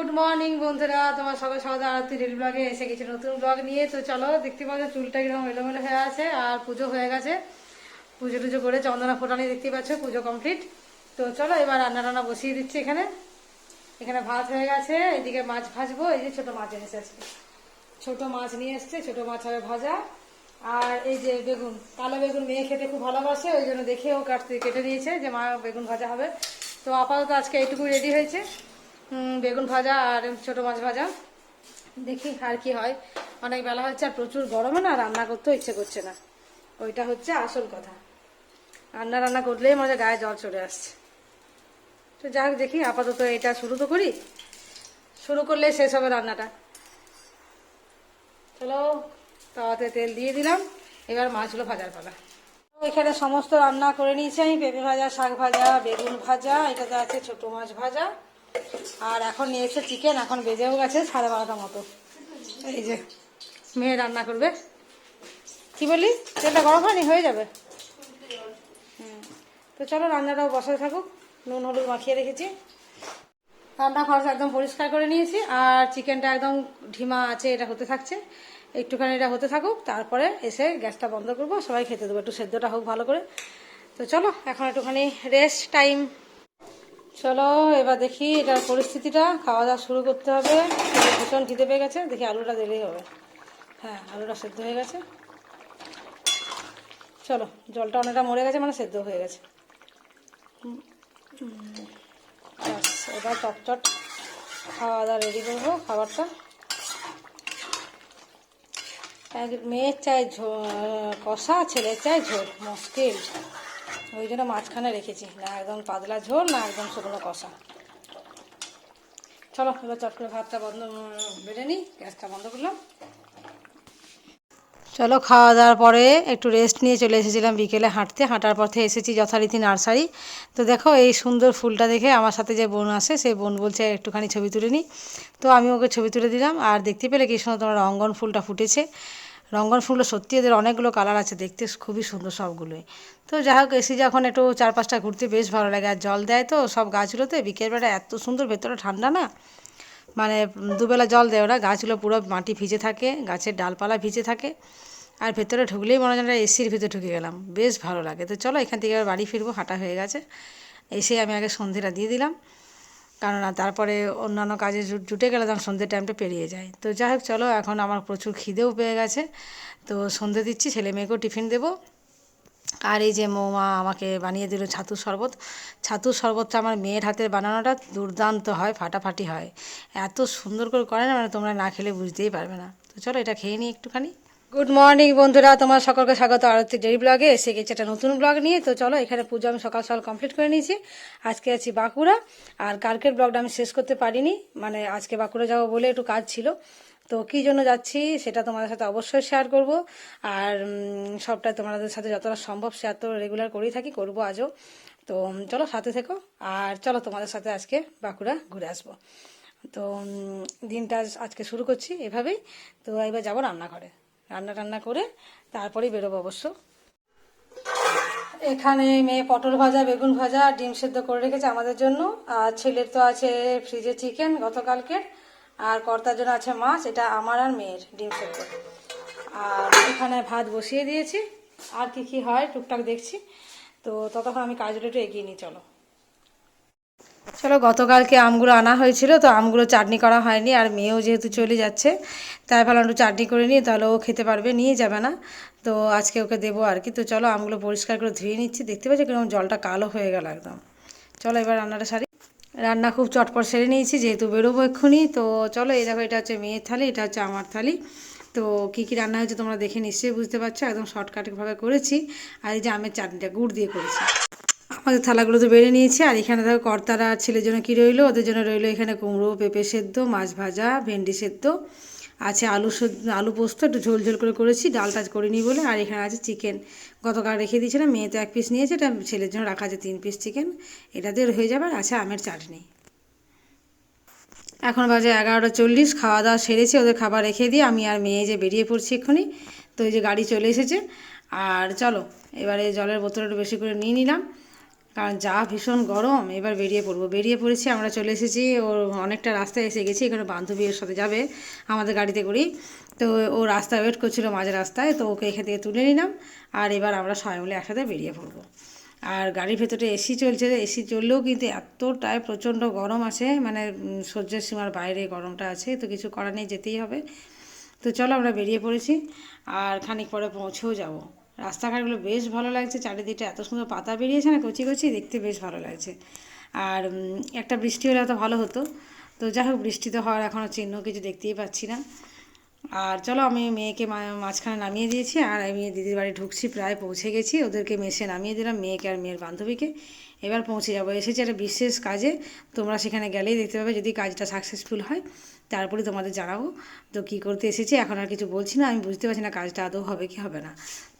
Good morning বন্ধুরা, তোমার সকাল সকাল আরতি রেল ব্লগে এসে গেছে, নতুন ব্লগ নিয়ে। তো চলো, দেখতে পাচ্ছ, চুলটা কীরকম এলোমেলো হয়ে আছে আর পুজো হয়ে গেছে। পুজো টুজো করে চন্দনা ফোটানি দেখতে পাচ্ছ, পুজো কমপ্লিট তো চলো, এবার রান্না রান্না বসিয়ে দিচ্ছি এখানে। এখানে ভাত হয়ে গেছে, এদিকে মাছ ভাজবো, এই যে ছোটো মাছ এনেছে আজকে। ছোটো মাছ নিয়ে এসছে, ছোটো মাছ হবে ভাজা। আর এই যে বেগুন, কালো বেগুন মেয়ে খেতে খুব ভালোবাসে, ওই জন্য দেখেও কাটতে, কেটে নিয়েছে যে মা বেগুন ভাজা হবে। তো আপাতত আজকে এইটুকু রেডি হয়েছে। বেগুন ভাজা আর ছোট মাছ ভাজা। দেখি আর কি হয়। অনেক বেলা হচ্ছে আর প্রচুর গরমে না রান্না করতেও ইচ্ছে করছে না। ওইটা হচ্ছে আসল কথা। রান্না রান্না করলেই মজা গায়ে জল চলে আসছে। তো যাক দেখি, আপাতত এটা শুরু তো করি। শুরু করলে শেষ হবে রান্নাটা। চলো, তাওয়াতে তেল দিয়ে দিলাম। এবার মাছগুলো ভাজার পালা। এখানে সমস্ত রান্না করে নিয়েছি আমি। পেঁপে ভাজা, শাক ভাজা, বেগুন ভাজা, এটাতে আছে ছোট মাছ ভাজা। আর এখন নিয়ে এসে চিকেন এখন বেজেও গেছে সাড়ে বারোটা মতো। এই যে, মেয়ে রান্না করবে। কি বলি তেলটা গরম হয়নি? হয়ে যাবে? হুম। তো চলো, রান্নাটাও বসাতে থাকুক। নুন, হলুদ মাখিয়ে রেখেছি। রান্না খরচ একদম পরিষ্কার করে নিয়েছি, আর চিকেনটা একদম ঢিমা আছে, এটা হতে থাকছে। একটুখানি এটা হতে থাকুক, তারপরে এসে গ্যাসটা বন্ধ করব, সবাই খেতে দেবো, একটু সেদ্ধটা হোক ভালো করে। তো চলো, এখন একটুখানি রেস্ট টাইম চলো, এবার দেখি এটার পরিস্থিতিটা। খাওয়া দাওয়া শুরু করতে হবে। ভীষণ খিদে পেয়ে গেছে। দেখি আলুটা দিলেই হবে। হ্যাঁ আলুটা সেদ্ধ হয়ে গেছে। চলো, জলটা অনেকটা মরে গেছে মানে সেদ্ধ হয়ে গেছে। এবার চটচট খাওয়া দাওয়া রেডি করব খাবারটা। এক মেয়ের চাই কষা, ছেলের চাই ঝোল, মুশকিল। ওই জন্য মাঝখানে রেখেছি, না একদম পাতলা ঝোল, না একদম শুকনো কষা। চলো, এবার চট করে ভাতটা বন্ধ বেড়ে নিই, গ্যাসটা বন্ধ করলাম। চলো, খাওয়া দাওয়ার পরে একটু রেস্ট নিয়ে চলে এসেছিলাম বিকেলে হাঁটতে। হাঁটার পথে এসেছি যথারীতি নার্সারি। তো দেখো, এই সুন্দর ফুলটা দেখে আমার সাথে যে বোন আসে সেই বোন বলছে, একটুখানি ছবি তুলে নিই তো আমি ওকে ছবি তুলে দিলাম, আর দেখতে পেলে কি সুন্দর তোমার রঙ্গন ফুলটা ফুটেছে। রঙ্গন ফুলও সত্যি এদের অনেকগুলো কালার আছে, দেখতে খুবই সুন্দর সবগুলোই। তো যাই হোক, এসি যখন একটু চার পাঁচটা ঘুরতে বেশ ভালো লাগে, আর জল দেয় তো সব গাছগুলোতে, বিকেলবেলা এত সুন্দর ভেতরে ঠান্ডা না? মানে দুবেলা জল দেয় ওরা, গাছগুলো পুরো মাটি ভিজে থাকে, গাছের ডালপালা ভিজে থাকে, আর ভেতরে ঢুকলেই মনে হয় এসির ভিতরে ঢুকে গেলাম। বেশ ভালো লাগে। তো চলো এখান থেকে এবার বাড়ি ফিরবো, হাঁটা হয়ে গেছে। এসে আমি আগে সন্ধেটা দিয়ে দিলাম। কারণ তারপরে অন্যান্য কাজে জুটে গেলে তখন সন্ধ্যের টাইমটা পেরিয়ে যায়। তো যাই হোক চলো, এখন আমার প্রচুর খিদেও পেয়ে গেছে। তো সন্ধে দিচ্ছি, ছেলে মেয়েকেও টিফিন দেবো। আর এই যে মৌমা আমাকে বানিয়ে দিল ছাতুর শরবত। ছাতুর শরবতটা আমার মেয়ের হাতের বানানোটা দুর্দান্ত হয়, ফাটাফাটি হয়। এত সুন্দর করে করে না মানে তোমরা না খেলে বুঝতেই পারবে না। তো চলো, এটা খেয়ে নিই একটুখানি। গুড মর্নিং বন্ধুরা। তোমার সকলকে স্বাগত আরতি ডেরি ব্লগে। এসে গেছে একটা নতুন ব্লগ নিয়ে। তো চলো, এখানে পুজো আমি সকাল সকাল কমপ্লিট করে নিয়েছি। আজকে আছি বাঁকুড়া। আর কালকের ব্লগটা আমি শেষ করতে পারিনি। মানে আজকে বাঁকুড়া যাব বলে একটু কাজ ছিল। তো কী জন্য যাচ্ছি, সেটা তোমাদের সাথে অবশ্যই শেয়ার করব। আর সবটা তোমাদের সাথে যতটা সম্ভব শেয়ার তো রেগুলার করেই থাকি, করব আজও। তো চলো, সাথে থেকো। আর চলো, তোমাদের সাথে আজকে বাঁকুড়া ঘুরে আসব। তো দিনটা আজকে শুরু করছি এভাবেই। তো, এবার যাব রান্নাঘরে। রান্না টান্না করে তারপরেই বেরোবো অবশ্য। এখানে মেয়ে পটল ভাজা, বেগুন ভাজা ডিম সেদ্ধ করে রেখেছে আমাদের জন্য। আর ছেলের তো আছে ফ্রিজে চিকেন গতকালকের। আর কর্তার জন্য আছে মাছ, এটা আমার আর মেয়ের ডিম সেদ্ধ। আর এখানে ভাত বসিয়ে দিয়েছি। আর কি কি হয়, টুকটাক দেখছি। তো ততক্ষণ আমি কাজগুলো একটু এগিয়ে নিই, চলো। চলো, গতকালকে আমগুলো আনা হয়েছিল, তো আমগুলো চাটনি করা হয়নি, আর মেয়েও যেহেতু চলে যাচ্ছে, তাই ভাবলাম একটু চাটনি করে নিই, তাহলে ও খেতে পারবে, নিয়ে যাবে না। তো আজকে ওকে দেবো আর কি। তো চলো, আমগুলো পরিষ্কার করে ধুয়ে নিচ্ছি, দেখতে পাচ্ছি কীরকম জলটা কালো হয়ে গেল একদম। চলো, এবার রান্নাটা সারি। রান্না খুব চটপট সেরে নিয়েছি, যেহেতু বেরোবো এক্ষুনি, তো চলো, এই দেখো, এটা হচ্ছে মেয়ের থালি, এটা হচ্ছে আমার থালি। তো কী কী রান্না হয়েছে তোমরা দেখে নিশ্চয়ই বুঝতে পারছ, একদম শর্টকাটভাবে করেছি, আর এই যে আমের চাটনিটা, গুড় দিয়ে করেছি। আমাদের থালাগুলো তো বেড়ে নিয়েছি, আর এখানে দেখো কর্তারা ছেলের জন্য কী রইল? ওদের জন্য রইল এখানে কুমড়ো, পেঁপে সেদ্ধ, মাছ ভাজা, ভেন্ডি সেদ্ধ, আছে আলু আলু পোস্ত, একটু ঝোল ঝোল করে করেছি ডাল টাজ করিনি বলে, আর এখানে আছে চিকেন। গতকাল রেখে দিয়েছিলাম, মেয়ে তো এক পিস নিয়েছে, এটা ছেলের জন্য রাখা আছে তিন পিস চিকেন, এটা দিয়ে হয়ে যাবে, আর আছে আমের চাটনি। এখন বাজে এগারোটা চল্লিশ, খাওয়া দাওয়া সেরেছি, ওদের খাবার রেখে দিয়ে আমি আর মেয়ে যে বেরিয়ে পড়ছি এক্ষুনি, তো এই যে গাড়ি চলে এসেছে, আর চলো, এবারে জলের বোতল একটু বেশি করে নিয়ে নিলাম। কারণ যা ভীষণ গরম, এবার বেরিয়ে পড়ব। বেরিয়ে পড়েছি, আমরা চলে এসেছি, ওর অনেকটা রাস্তায় এসে গেছি, এখানে বান্ধবী ওর সাথে যাবে আমাদের গাড়িতে করেই। তো ও রাস্তায় ওয়েট করছিল মাঝ রাস্তায়, তো ওকে এখান থেকে তুলে নিলাম আর এবার আমরা সবাই মিলে একসাথে বেরিয়ে পড়ব। আর গাড়ির ভেতরে এসি চলছে এসি চললেও কিন্তু এতটাই প্রচণ্ড গরম আছে মানে সহ্যের সীমার বাইরে গরমটা আছে, তো কিছু করার নেই, যেতেই হবে। তো চলো আমরা বেরিয়ে পড়েছি, আর খানিক পরে পৌঁছেও যাব। রাস্তাঘাটগুলো বেশ ভালো লাগছে, চারিদিকটা এত সুন্দর পাতা বেরিয়েছে না, কচি কচি, দেখতে বেশ ভালো লাগছে। আর একটা বৃষ্টি হলে এত ভালো হতো। তো যাই হোক, বৃষ্টি তো হওয়ার এখনও চিহ্ন কিছু দেখতেই পাচ্ছি না। আর চলো আমি মেয়েকে মাঝখানে নামিয়ে দিয়েছি, আর আমি দিদির বাড়ি ঢুকছি, প্রায় পৌঁছে গেছি। ওদেরকে মেসে নামিয়ে দিলাম, মেয়েকে আর মেয়ের বান্ধবীকে। এবার পৌঁছে যাব। এসেছি একটা বিশেষ কাজে। তোমরা সেখানে গেলেই দেখতে পাবে যদি কাজটা সাকসেসফুল হয়, তারপরে তোমাদের জানাব। তো কী করতে এসেছি, এখন আর কিছু বলছি না। আমি বুঝতে পারছি না কাজটা আদৌ হবে কি হবে না।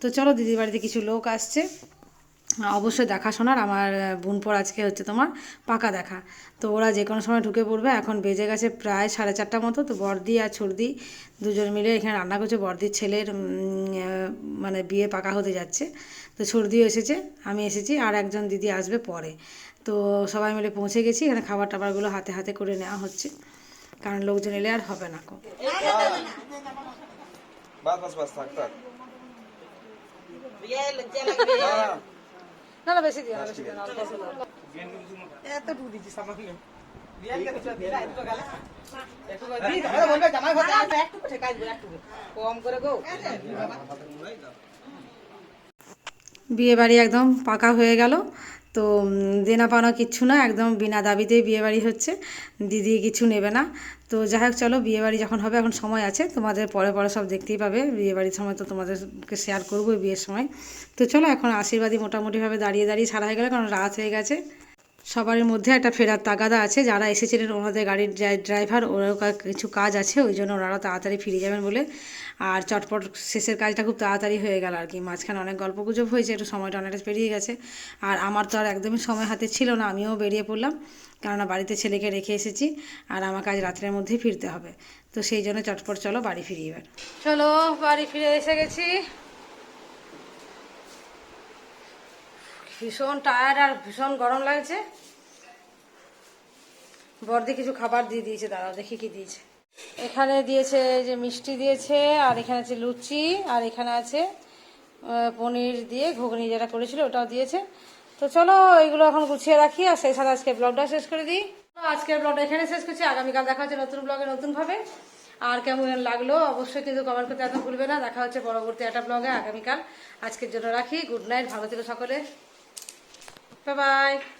তো চলো দিদির বাড়িতে কিছু লোক আসছে। অবশ্যই দেখাশোনার আমার বোনপর আজকে হচ্ছে তোমার পাকা দেখা। তো ওরা যে কোনো সময় ঢুকে পড়বে। এখন বেজে গেছে প্রায় সাড়ে চারটা মতো। তো বর্দি আর ছর্দি দুজন মিলে এখানে রান্না করছে। বর্দির ছেলের মানে বিয়ে পাকা হতে যাচ্ছে। তো ছর্দিও এসেছে আমি এসেছি আর একজন দিদি আসবে পরে। তো সবাই মিলে পৌঁছে গেছি। এখানে খাবার টাবারগুলো হাতে হাতে করে নেওয়া হচ্ছে। কারণ লোকজন এলে আর হবে না কো। বাস বাস বাস থাক থাক। না না বেশি দিও না বেশি দিও না বিয়ে বাড়ি একদম পাকা হয়ে গেল। তো দেনা পাওনা কিচ্ছু না, একদম বিনা দাবিতেই বিয়েবাড়ি হচ্ছে, দিদি কিছু নেবে না। তো যাই হোক, চলো, বিয়েবাড়ি যখন হবে, এখন সময় আছে, তোমাদের পরে পরে সব দেখতেই পাবে, বিয়েবাড়ির সময় তো তোমাদেরকে শেয়ার করব বিয়ের সময়। তো চলো, এখন আশীর্বাদী মোটামুটিভাবে দাঁড়িয়ে দাঁড়িয়ে সারা হয়ে গেলে, কারণ রাত হয়ে গেছে। সবারই মধ্যে একটা ফেরার তাগাদা আছে। যারা এসেছিলেন ওনাদের গাড়ির ড্রাই- ড্রাইভার, ওরাও কিছু কাজ আছে, ওই জন্য ওনারা তাড়াতাড়ি ফিরে যাবেন বলে। আর চটপট শেষের কাজটা খুব তাড়াতাড়ি হয়ে গেল আর কি। মাঝখানে অনেক গল্প গুজব হয়েছে, একটু সময়টা অনেকটা পেরিয়ে গেছে। আর আমার তো আর একদমই সময় হাতে ছিল না, আমিও বেরিয়ে পড়লাম। কেননা বাড়িতে ছেলেকে রেখে এসেছি আর আমাকে আজ রাত্রের মধ্যেই ফিরতে হবে। তো সেই জন্য চটপট চলো, বাড়ি ফিরি এবার। চলো, বাড়ি ফিরে এসে গেছি। ভীষণ টায়ার্ড আর ভীষণ গরম লাগছে। বর্দি কিছু খাবার দিয়ে দিয়েছে, দাঁড়াও দেখি কি দিয়েছে। এখানে দিয়েছে যে মিষ্টি দিয়েছে, আর এখানে আছে লুচি, আর এখানে আছে পনির দিয়ে ঘুগনি যেটা করেছিল ওটাও দিয়েছে। তো চলো এইগুলো এখন গুছিয়ে রাখি, আর সেই সাথে আজকে ব্লগটা শেষ করে দিই। আজকের ব্লগটা এখানে শেষ করছি, আগামীকাল দেখা হচ্ছে নতুন ব্লগে নতুনভাবে আর কেমন লাগল অবশ্যই কিন্তু কমেন্ট করতে একদম ভুলবে না। দেখা হচ্ছে পরবর্তী একটা ব্লগে আগামীকাল। আজকের জন্য রাখি গুড নাইট ভালো থেকো সকলে। 拜拜。